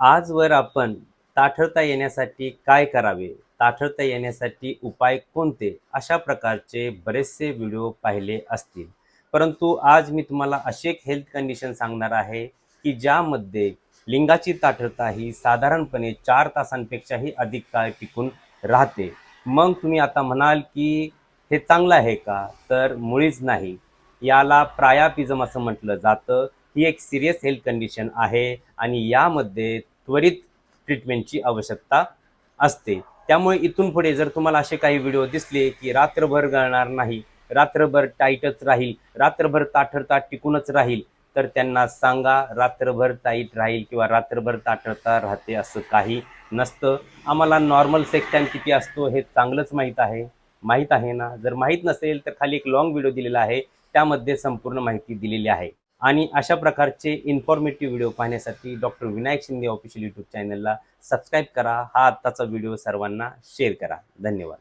आजवर आपण ताठरता येण्यासाठी काय करावे? ताठरता येण्यासाठी उपाय कोणते? अशा प्रकारचे बरेचसे व्हिडिओ पाहिले असतील. परंतु आज मी तुम्हाला अशी एक हेल्थ कंडिशन सांगणार आहे की ज्यामध्ये लिंगाची ताठरता ही साधारणपणे चार तासांपेक्षाही अधिक काळ टिकून राहते. मग तुम्ही आता म्हणाल की हे चांगलं आहे का? तर मुळीच नाही. याला प्रायापिझम असं म्हटलं जातं. ही एक सिरियस हेल्थ कंडिशन आहे आणि यामध्ये त्वरित ट्रीटमेंटची आवश्यकता असते. त्यामुळे इथून पुढे जर तुम्हाला असे काही व्हिडिओ दिसले की रात्रभर गळणार नाही रात्रभर टाईटच राहील रात्रभर ताठरता टिकूनच राहील तर त्यांना सांगा रात्रभर टाईट राहील किंवा रात्रभर ताठरता राहते असं काही नसतं. आम्हाला नॉर्मल सेक्स टाईम किती असतो हे चांगलंच माहीत आहे. माहीत आहे ना? जर माहीत नसेल तर खाली एक लॉंग व्हिडिओ दिलेला आहे. त्यामध्ये संपूर्ण माहिती दिलेली आहे. आणि अशा प्रकारचे इन्फॉर्मेटिव्ह व्हिडिओ पाहण्यासाठी doctor Vinayak Shinde official YouTube चॅनलला सबस्क्राईब करा. हा आत्ताचा व्हिडिओ सर्वांना शेअर करा. धन्यवाद.